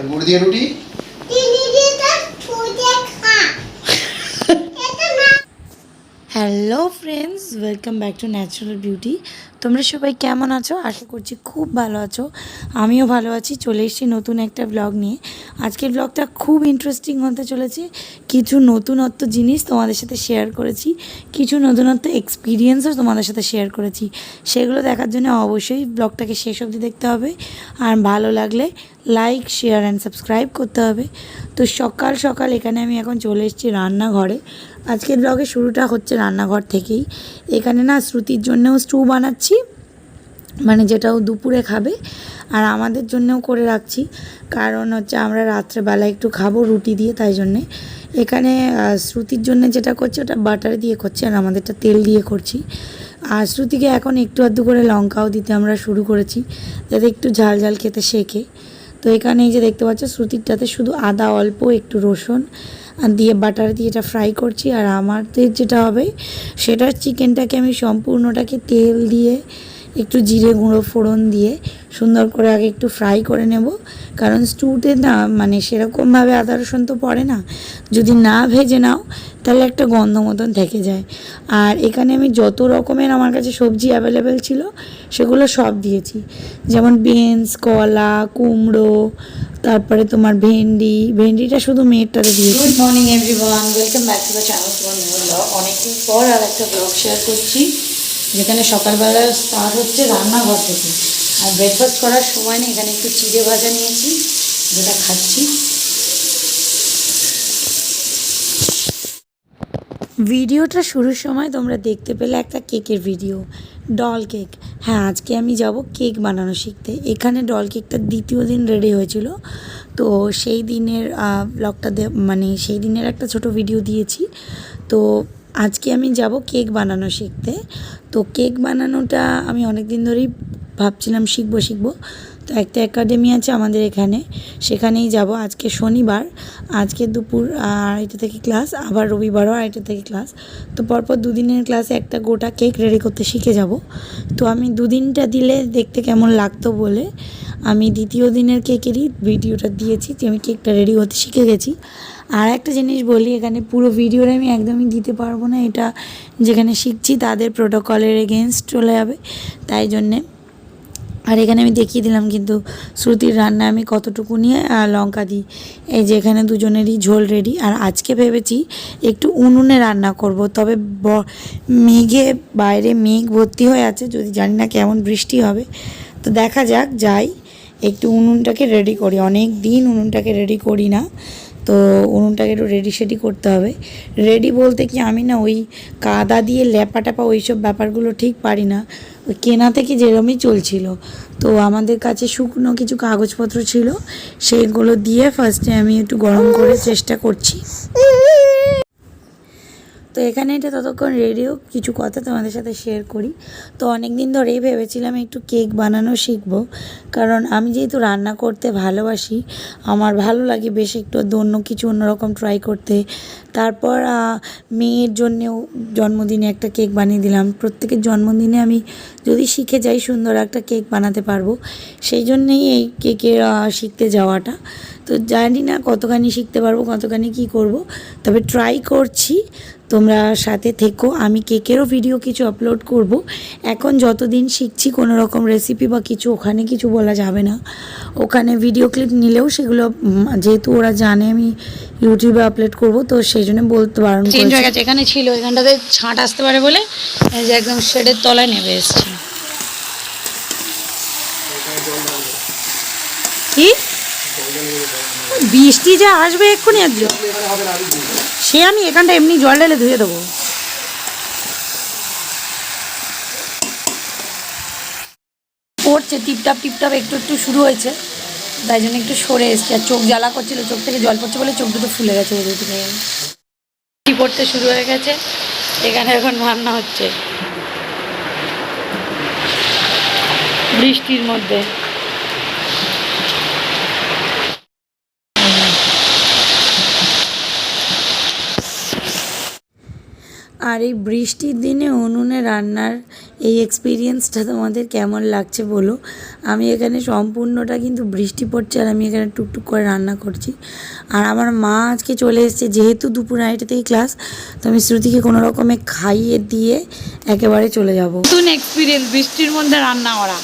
আর গুড় দিয়ে রুটি friends welcome back to natural beauty তোমরা সবাই কেমন আছো? আশা করছি খুব ভালো আছো। আমিও ভালো আছি। চলে এসেছি নতুন একটা ব্লগ নিয়ে। আজকের ব্লগটা খুব ইন্টারেস্টিং হতে চলেছে। কিছু নতুনত্ব জিনিস তোমাদের সাথে শেয়ার করেছি। কিছু নতুনত্ব এক্সপিরিয়েন্সও তোমাদের সাথে শেয়ার করেছি। সেগুলো দেখার জন্য অবশ্যই ব্লগটাকে শেষ অবধি দেখতে হবে। আর ভালো লাগলে লাইক শেয়ার অ্যান্ড সাবস্ক্রাইব করতে হবে। তো সকাল সকাল এখানে আমি এখন চলে এসেছি রান্নাঘরে। আজকের ব্লগের শুরুটা হচ্ছে রান্নাঘর থেকেই। এখানে না শ্রুতির জন্যও স্টু বানাচ্ছি মানে যেটাও দুপুরে খাবে, আর আমাদের জন্যও করে রাখছি। কারণ হচ্ছে আমরা রাত্রেবেলা একটু খাব রুটি দিয়ে, তাই জন্যে। এখানে শ্রুতির জন্য যেটা করছি, ওটা বাটার দিয়ে করছি, আর আমাদেরটা তেল দিয়ে করছি। আর শ্রুতিকে এখন একটু আধটু করে লঙ্কাও দিতে আমরা শুরু করেছি, যাতে একটু ঝাল ঝাল খেতে শেখে। তো এখানে এই যে দেখতে পাচ্ছ, শ্রুতিরটাতে শুধু আদা, অল্প একটু রসুন দিয়ে বাটার দিয়ে এটা ফ্রাই করছি, আর আমাদের যেটা হবে সেটা চিকেনটাকে আমি সম্পূর্ণটাকে তেল দিয়ে একটু জিরে গুঁড়ো ফোড়ন দিয়ে সুন্দর করে আগে একটু ফ্রাই করে নেব। কারণ স্টুতে না মানে সেরকমভাবে আদা রসুন তো পড়ে না। যদি না ভেজে নাও, তাহলে একটা গন্ধ মতন থেকে যায়। আর এখানে আমি যত রকমের আমার কাছে সবজি অ্যাভেলেবেল ছিল, সেগুলো সব দিয়েছি। যেমন বিনস কলা, কুমড়ো, তারপরে তোমার ভেন্ডি। ভেন্ডিটা শুধু মেয়েরটাতে দিয়েছি। Good morning everyone welcome back to the channel অনেকদিন পর আর একটা ব্লগ শেয়ার করছি। যেখানে সকালবেলা স্টার্ট হচ্ছে রান্নাঘর থেকে। আর ব্রেকফাস্ট করার সময় নেই, এখানে একটু চিড়ে ভাজা নিয়েছি, যেটা খাচ্ছি। ভিডিওটা শুরুর সময় তোমরা দেখতে পেলে একটা কেকের ভিডিও ডল কেক হ্যাঁ আজকে আমি যাব কেক বানানো শিখতে। এখানে ডল কেকটা দ্বিতীয় দিন রেডি হয়েছিল। তো সেই দিনের ব্লগটা মানে সেই দিনের একটা ছোট ভিডিও দিয়েছি। তো আজকে আমি যাব কেক বানানো শিখতে। তো কেক বানানোটা আমি অনেক দিন ধরেই ভাবছিলাম শিখব শিখব। তো একটা একাডেমি আছে আমাদের এখানে। সেখানেই যাব আজকে শনিবার। আজকে দুপুর আড়াইটা থেকে ক্লাস আবার রবিবারও আড়াইটা থেকে ক্লাস তো পরপর দুদিনের ক্লাসে একটা গোটা কেক রেডি করতে শিখে যাব। তো আমি দুদিনটা দিলে দেখতে কেমন লাগতো বলে আমি দ্বিতীয় দিনের কেকেরই ভিডিওটা দিয়েছি যে আমি কেকটা রেডি হতে শিখে গেছি। আর একটা জিনিস বলি, এখানে পুরো ভিডিওটা আমি একদমই দিতে পারব না। এটা যেখানে শিখছি তাদের প্রোটোকলের এগেনস্ট চলে যাবে। তাই জন্যে আর এখানে আমি দেখিয়ে দিলাম কিন্তু শ্রুতির রান্না আমি কতটুকু নিয়ে লঙ্কা দিই। এই যে এখানে দুজনেরই ঝোল রেডি আর আজকে ভেবেছি একটু উনুনে রান্না করব, তবে মেঘে, বাইরে মেঘ ভর্তি হয়ে আছে, যদি জানি না কেমন বৃষ্টি হবে। তো দেখা যাক, যাই, একটু উনুনটাকে রেডি করি। অনেক দিন উনুনটাকে রেডি করি না। তো উনুনটাকে একটু রেডি সেডি করতে হবে। রেডি বলতে কি আমি না ওই কাদা দিয়ে ল্যাপা ট্যাপা ওইসব ব্যাপারগুলো ঠিক পারি না। কেনা থেকে যেরমই চলছিল। তো আমাদের কাছে শুকনো কিছু কাগজপত্র ছিল, সেগুলো দিয়ে ফার্স্টে আমি একটু গরম করে চেষ্টা করছি। এখানে এটা ততক্ষণ রেডিও কিছু কথা তোমাদের সাথে শেয়ার করি। তো অনেক দিন ধরেই ভেবেছিলাম একটু কেক বানানো শিখব, কারণ আমি যেহেতু রান্না করতে ভালোবাসি, আমার ভালো লাগে বেশ একটু অন্য কিছু অন্যরকম ট্রাই করতে। তারপর মেয়ের জন্যেও জন্মদিনে একটা কেক বানিয়ে দিলাম। প্রত্যেকের জন্মদিনে আমি যদি শিখে যাই সুন্দর একটা কেক বানাতে পারব, সেই জন্যেই এই কেকের শিখতে যাওয়াটা। তো জানি না কতখানি শিখতে পারব, কতখানি কি করব, তবে ট্রাই করছি। তোমরা সাথে থেকো। আমি কেকেরও ভিডিও কিছু আপলোড করব। এখন যতদিন শিখছি কোনো রকম রেসিপি বা কিছু ওখানে কিছু বলা যাবে না। ওখানে ভিডিও ক্লিপ নিলেও সেগুলো যেহেতু ওরা জানে আমি ইউটিউবে আপলোড করব তো সেই জন্য বলতে চেঞ্জ হয়ে গেছে। এখানে ছিল এখানটাতে ছাঁট আসতে পারে বলে যে একদম শেডের তলায় নেমে এসেছি। কি? বৃষ্টি যা আসবে এক্ষুনি একজন। সে আমি এখানটা এমনি জল ঢেলে ধুয়ে দেবো। পড়ছে, টিপটাপ টিপটাপ একটু একটু শুরু হয়েছে। তাই জন্য একটু সরে এসছে। আর চোখ জ্বালা করছিল, চোখ থেকে জল পড়ছে বলে চোখ দুটো ফুলে গেছে ওদের পড়তে শুরু হয়ে গেছে? এখানে এখন রান্না হচ্ছে। বৃষ্টির মধ্যে। আর এই বৃষ্টির দিনে উনুনে রান্নার এই এক্সপিরিয়েন্সটা তোমাদের কেমন লাগছে বলো? আমি এখানে সম্পূর্ণটা কিন্তু বৃষ্টি পড়ছে আর আমি এখানে টুকটুক করে রান্না করছি। আর আমার মা আজকে চলে এসেছে, যেহেতু দুপুর আড়াইটাতেই ক্লাস তো আমি শ্রুতিকে কোনো রকমে খাইয়ে দিয়ে একেবারে চলে যাব। নতুন এক্সপিরিয়েন্স বৃষ্টির মধ্যে রান্না করা।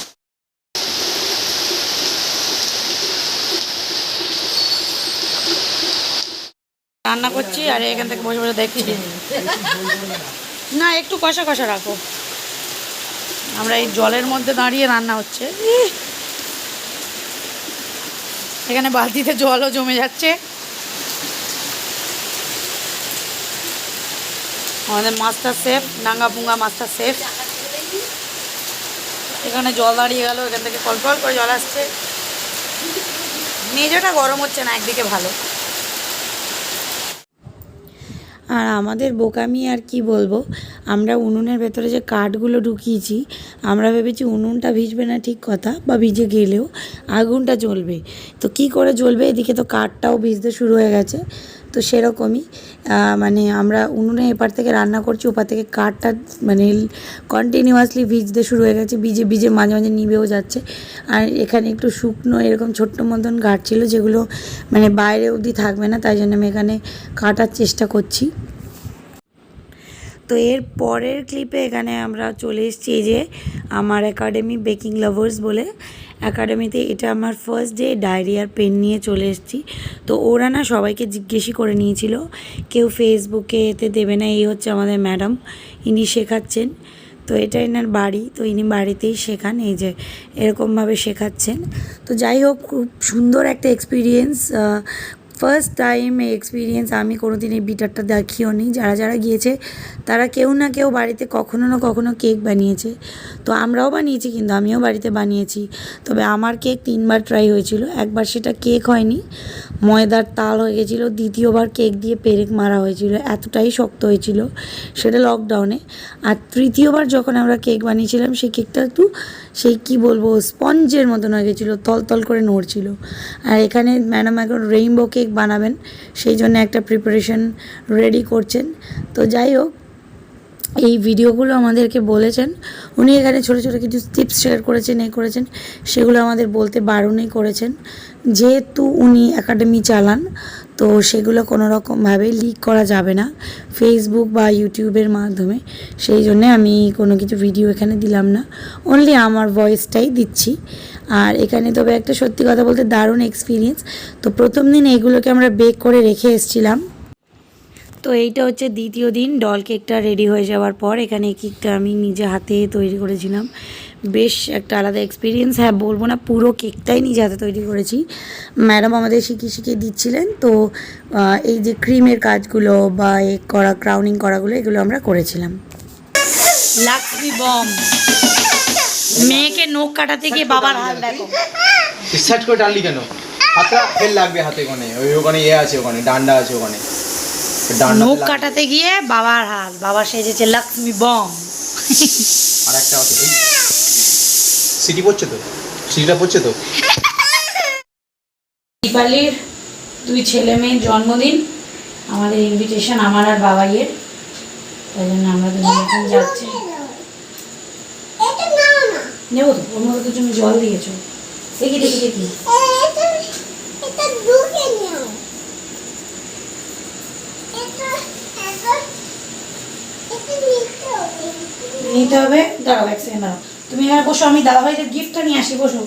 রান্না করছি আর এখান থেকে বসে বসে দেখছি। না, একটু কষা কষা রাখো। আমরা এই জলের মধ্যে দাঁড়িয়ে রান্না হচ্ছে। এখানে বালতিতে জলও জমে যাচ্ছে। আমাদের মাস্টার সেফ নাঙ্গা পুঙ্গা মাস্টার সেফ এখানে জল দাঁড়িয়ে গেল, এখান থেকে কল কল করে জল আসছে। মেজোটা গরম হচ্ছে না, একদিকে ভালো। আর আমাদের বোকামি আর কি বলব? আমরা উনুনের ভেতরে যে কাঠগুলো ঢুকিয়েছি, আমরা ভেবেছি উনুনটা ভিজবে না ঠিক কথা বা ভিজে গেলেও আগুনটা জ্বলবে। তো কি করে জ্বলবে? এদিকে তো কাঠটাও ভিজতে শুরু হয়ে গেছে। তো সেরকমই মানে আমরা উনুনে এপার থেকে রান্না করছি, ওপার থেকে কাঠটা মানে কন্টিনিউয়াসলি ভিজতে শুরু হয়ে গেছে, ভিজে ভিজে মাঝে মাঝে নিভেও যাচ্ছে। আর এখানে একটু শুকনো এরকম ছোট্ট মতন ঘাট ছিল, যেগুলো মানে বাইরে অবধি থাকবে না, তাই জন্য আমি এখানে কাটার চেষ্টা করছি। তো এর পরের ক্লিপে এখানে আমরা চলে এসেছি যে আমার একাডেমি বেকিং লাভার্স বলে। একাডেমিতে এটা আমার ফার্স্ট ডে ডায়রিয়ার পেন নিয়ে চলে এসেছি। তো ওরা না সবাইকে জিজ্ঞেসই করে নিয়েছিল, কেউ ফেসবুকে এতে দেবে না, এই হচ্ছে আমাদের ম্যাডাম ইনি শেখাচ্ছেন। তো এটা এনার বাড়ি, তো ইনি বাড়িতেই শেখান, এই যে এরকমভাবে শেখাচ্ছেন। তো যাই হোক, খুব সুন্দর একটা এক্সপিরিয়েন্স ফার্স্ট টাইম এই এক্সপিরিয়েন্স আমি কোনো দিন এই বিটারটা দেখিও নি। যারা যারা গিয়েছে, তারা কেউ না কেউ বাড়িতে কখনো না কখনো কেক বানিয়েছে। তো আমরাও বানিয়েছি, কিন্তু আমিও বাড়িতে বানিয়েছি। তবে আমার কেক তিনবার ট্রাই হয়েছিল। একবার সেটা কেক হয়নি। ময়দার তাল হয়ে গেছিল। দ্বিতীয়বার কেক দিয়ে পেরেক মারা হয়েছিল। এতটাই শক্ত হয়েছিল। সেটা লকডাউনে আর তৃতীয়বার যখন আমরা কেক বানিয়েছিলাম, সেই কেকটা একটু সেই কি বলব, স্পঞ্জের মতন হয়ে গেছিল তল তল করে নড়ছিল। আর এখানে ম্যাডাম এখন রেইনবো কেক বানাবেন, সেই জন্য একটা প্রিপারেশন রেডি করছেন। তো যাই হোক, এই ভিডিওগুলো আমাদেরকে বলেছেন। উনি এখানে ছোটো ছোটো কিছু টিপস শেয়ার করেছেন এ করেছেন, সেগুলো আমাদের বলতে বারণই করেছেন। যেহেতু উনি একাডেমি চালান তো সেগুলো কোনো রকমভাবে লিক করা যাবে না। ফেসবুক বা ইউটিউবের মাধ্যমে। সেই জন্যে আমি কোনো কিছু ভিডিও এখানে দিলাম না। অনলি আমার ভয়েসটাই দিচ্ছি। আর এখানে তবে একটা সত্যি কথা বলতে দারুণ এক্সপিরিয়েন্স তো প্রথম দিন এইগুলোকে আমরা বেক করে রেখে এসেছিলাম। তো এইটা হচ্ছে দ্বিতীয় দিন। ডল কেকটা রেডি হয়ে যাওয়ার পর এখানে কেকটা আমি নিজে হাতে তৈরি করেছিলাম। বেশ একটা আলাদা এক্সপিরিয়েন্স হ্যাঁ বলব না পুরো কেকটাই নিজে হাতে তৈরি করেছি। ম্যাডাম আমাদের শিখিয়ে শিখিয়ে দিচ্ছিলেন। তো এই যে ক্রিমের কাজগুলো বা এ করা ক্রাউনিং করাগুলো এগুলো আমরা করেছিলাম। লাক্সমি বম মেয়েকে নোখ কাটাতে গিয়ে বাবার হাল দেখো। রিসার্চ করে টানলি কেন? হাতটা ফেল লাগবে হাতে ওখানে। ওই ওখানে ইয়ে আছে ওখানে ডান্ডা আছে ওখানে। নোখ কাটাতে গিয়ে বাবার হাল। বাবা সেজেছে লক্ষ্মী বম আর একটা আছে। সিটি পড়ছে তো? সিটিটা পড়ছে তো? দীপালির দুই ছেলে মেয়ের জন্মদিন, আমাদের ইনভিটেশন আমার আর বাবাইয়ের। তাই জন্য আমরা দুজন এখন যাচ্ছি। নেব তো, ওর মধ্যে তো তুমি জল দিয়েছ। দেখি দেখি দেখি। নিতে হবে। দাঁড়াও, এক সেকেন্ড দাঁড়াও। তুমি এখানে বসো আমি দাদাভাইদের গিফটটা নিয়ে আসি বসো।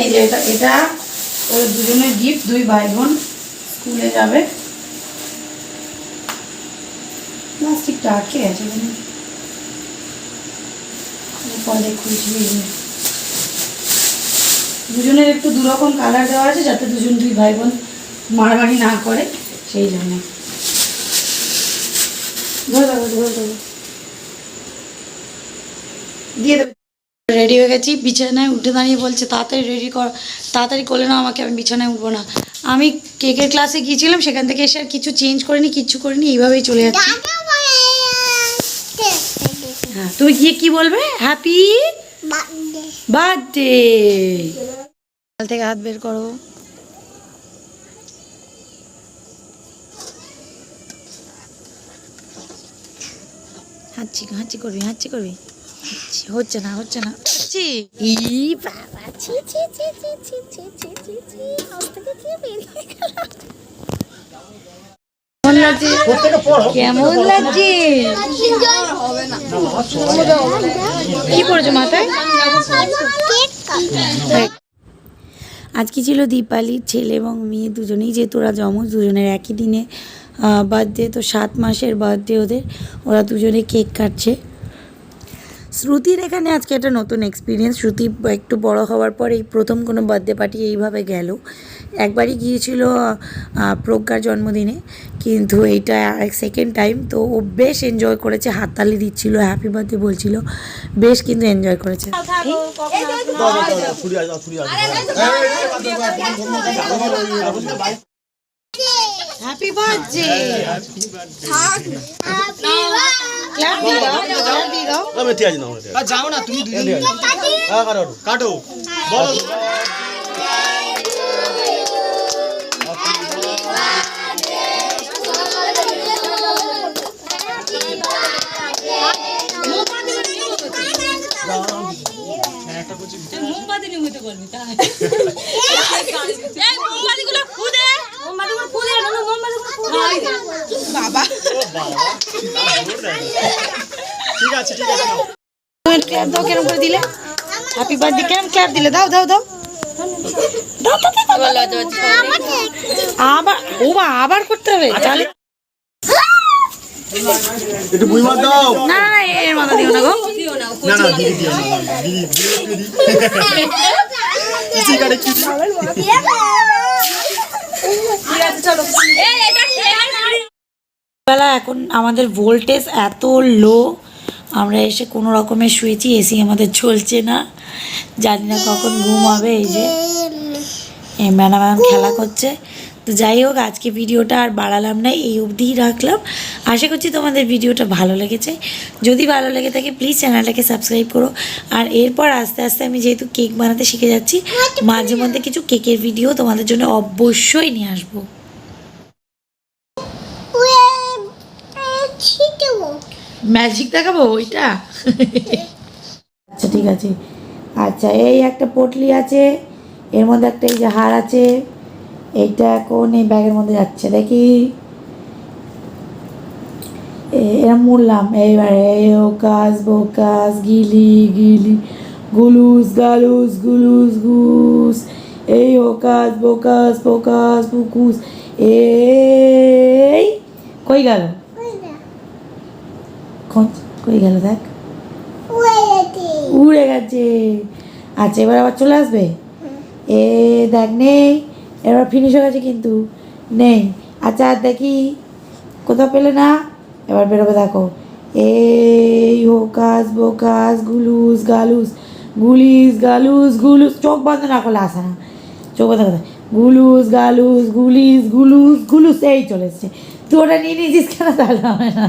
এই যে এটা এটা ওদের দুজনের গিফট দুই ভাই বোন স্কুলে যাবে। প্লাস্টিকটা আটকে আছে পরে খুঁজবি দুজনের একটু দুরকম কালার দেওয়া আছে যাতে দুজন দুই ভাই বোন মারামারি না করে সেই জন্য। ধরে দেবো ধরে দেবো দিয়ে দেবে। রেডি হয়ে গেছি বিছানায় উঠে দাঁড়িয়ে বলছে তাড়াতাড়ি রেডি কর তাড়াতাড়ি করলে না আমাকে আমি বিছানায় উঠবো না। আমি কেকের ক্লাসে গিয়েছিলাম সেখান থেকে এসে আর কিছু চেঞ্জ করিনি কিচ্ছু করিনি এইভাবেই চলে যাচ্ছি। হ্যাঁ তুমি গিয়ে কি বলবে? হ্যাপি বার্থডে কাল থেকে হাত বের করো। হাঁচি হাঁচি করবি হাঁচি করবি। হচ্ছে না হচ্ছে না। ই বাবা ছি ছি ছি ছি ছি ছি ছি ছি ছি থেকে কি বেরিয়ে গেল? কেমন লাগছে? কেমন লাগছে? কি করেছ মাথায়? আজকে ছিল দীপালির ছেলে এবং মেয়ে দুজনেই যে তোরা জমজ দুজনের একই দিনে বার্থডে তো সাত মাসের বার্থডে ওদের, ওরা দুজনে কেক কাটছে। শ্রুতির এখানে আজকে একটা নতুন এক্সপিরিয়েন্স শ্রুতি একটু বড় হওয়ার পর এই প্রথম কোনো বার্থডে পার্টি এইভাবে গেল একবারই গিয়েছিল প্রজ্ঞার জন্মদিনে কিন্তু এইটা এক সেকেন্ড টাইম তো ও বেশ এনজয় করেছে হাততালি দিচ্ছিল হ্যাপি বার্থডে বলছিল বেশ কিন্তু এনজয় করেছে হ্যাপি বার্থডে যাও না তুমি কাটো বলো। মোমবাতি নিয়ে হইতে বলবি তাই মোমবাতি গুলো বলো ঠিক আছে ঠিক আছে নাও। দাও কেরম করে দিলে হ্যাপি বার্থডে কেরম দিলে দাও দাও দাও। আবার ও মা আবার করতে হবে তাহলে একটু বুঝ মার দাও না না এর মাথা দিও না গো না না দিদি দিও না দিদি দিদি দিদি কিসি কাটে কিসি বেলা এখন আমাদের ভোল্টেজ এত লো আমরা এসে কোনো রকমের শুয়েছি এসি আমাদের চলছে না। জানি না কখন ঘুম হবে, এই যে। এই ম্যাডাম খেলা করছে। তো যাই হোক আজকে ভিডিওটা আর বাড়ালাম না এই অবধিই রাখলাম। আশা করছি তোমাদের ভিডিওটা ভালো লেগেছে। যদি ভালো লেগে থাকে প্লিজ চ্যানেলটাকে সাবস্ক্রাইব করো। আর এরপর আস্তে আস্তে আমি যেহেতু কেক বানাতে শিখে যাচ্ছি মাঝে মধ্যে কিছু কেকের ভিডিও তোমাদের জন্য অবশ্যই নিয়ে আসব। ম্যাজিক দেখাবো ওইটা? আচ্ছা ঠিক আছে। আচ্ছা এই একটা পটলি আছে এর মধ্যে একটা এই যে হার আছে। এইটা এখন এই ব্যাগের মধ্যে যাচ্ছে? দেখি। এ- এরম মুড়লাম এইবারে এই ওকাস বোকাস গিলি গিলি গুলুস গালুস গুলুস গুস। এই ওকাস বোকাস পোকাস পুকুস এই কই গেল? কই গেল দেখ। উড়ে গেছে। আচ্ছা এবার আবার চলে আসবে? এ দেখ নেই। এবার ফিনিশ হয়ে গেছে কিন্তু। নেই। আচ্ছা দেখি কোথাও পেলে না? এবার বেরোবে দেখো। এই হোকাস বোকাস গুলুস গালুস গুলিস গালুস গুলুস চোখ বন্ধ না করলে আসে না। চোখ বন্ধ কথা গুলুস গালুস গুলিস গুলুস গুলুস এই চলে এসছে। তুই ওটা নিয়ে নিয়েছিস কেন? তাহলে হবে না।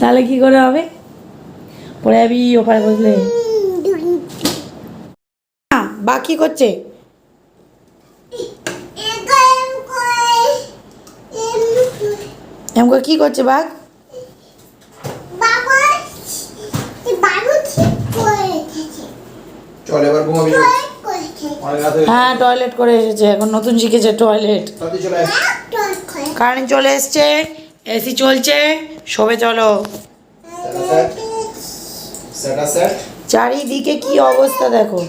তাহলে কি করে হবে? পরে যাবি ওপারে বসলে। বাকি করছে? এমন কি করছে বাঘ? হ্যাঁ টয়লেট করে এসেছে এখন নতুন শিখেছে টয়লেট কারেন্ট চলে এসছে এসি চলছে শোবে চলো। চারিদিকে কি অবস্থা দেখো?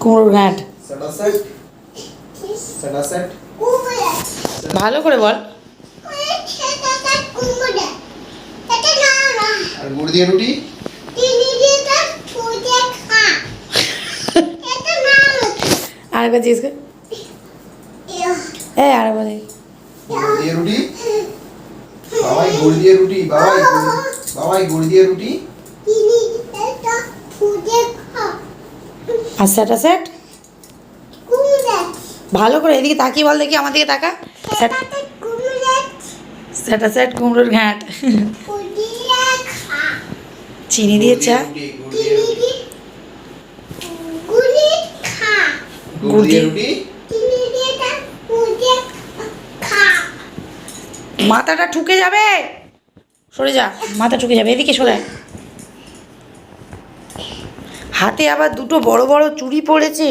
কুমড়োর ঘাট সেটা সেট ভালো করে বল। আর গুড় দিয়ে রুটি? আরেকবার জিজ্ঞেস কর। এই আরেকবার দেখি গুড় দিয়ে রুটি? বাবাই গুড় দিয়ে রুটি বাবাই বাবাই গুড় দিয়ে রুটি। আর সেটা সেট ভালো করে এদিকে তাকিয়ে বল দেখি আমার দিকে তাকা। সেট স্যাটা স্যাট কুমড়োর ঘাট। চিনি দিয়ে চা। গুড় দিয়ে রুটি। গুলি খা। গুড় দিয়ে রুটি। চিনি দিয়ে তা মুজে খা। মাথাটা ঠুকে যাবে। সরে যা মাথা ঠুকে যাবে এদিকে সরে। হাতে আবার দুটো বড় বড় চুড়ি পড়েছে।